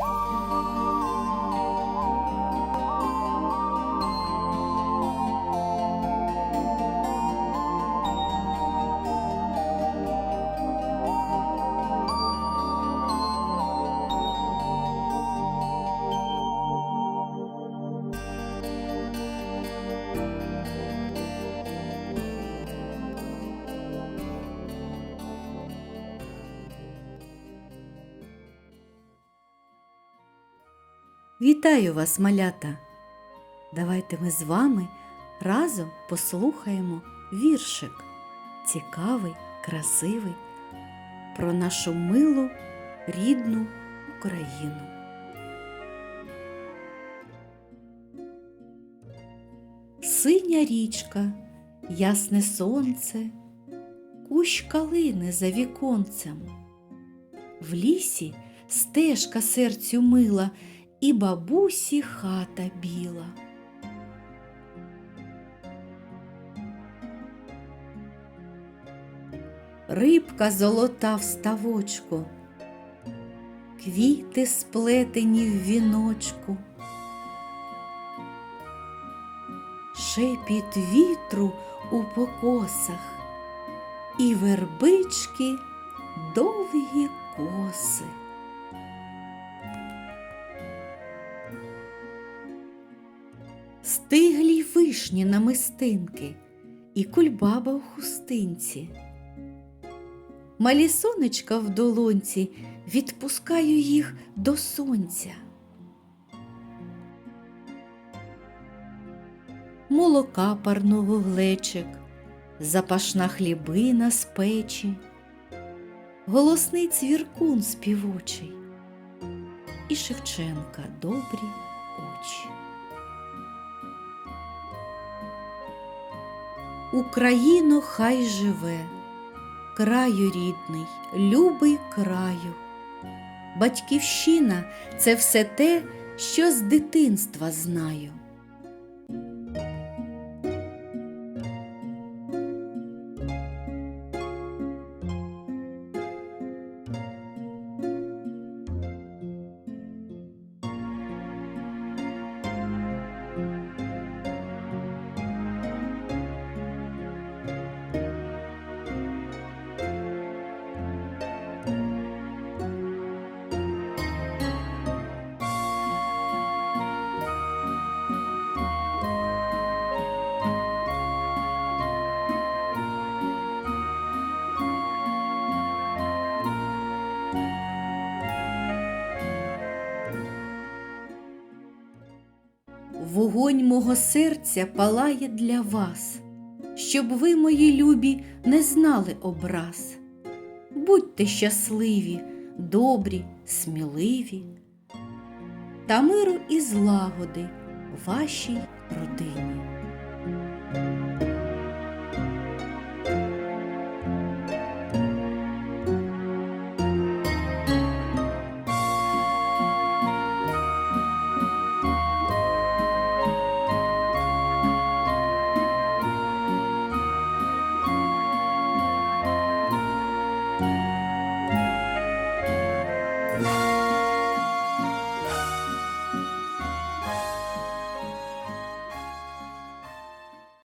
Música Вітаю вас, малята! Давайте ми з вами разом послухаємо віршик цікавий, красивий про нашу милу рідну Україну. Синя річка, ясне сонце, кущ калини за віконцем. В лісі стежка серцю мила і бабусі хата біла. Рибка золота в ставочку, квіти сплетені в віночку, шепіт вітру у покосах і вербички довгі Стиглі вишні намистинки і кульбаба в хустинці. Малі сонечка в долонці, відпускаю їх до сонця. Молока парного глечик, запашна хлібина з печі, голосний цвіркун співочий і Шевченка добрі Україно хай живе, краю рідний, любий краю. Батьківщина це все те, що з дитинства знаю. Вогонь мого серця палає для вас, щоб ви, мої любі, не знали образ. Будьте щасливі, добрі, сміливі, та миру і злагоди вашій родині.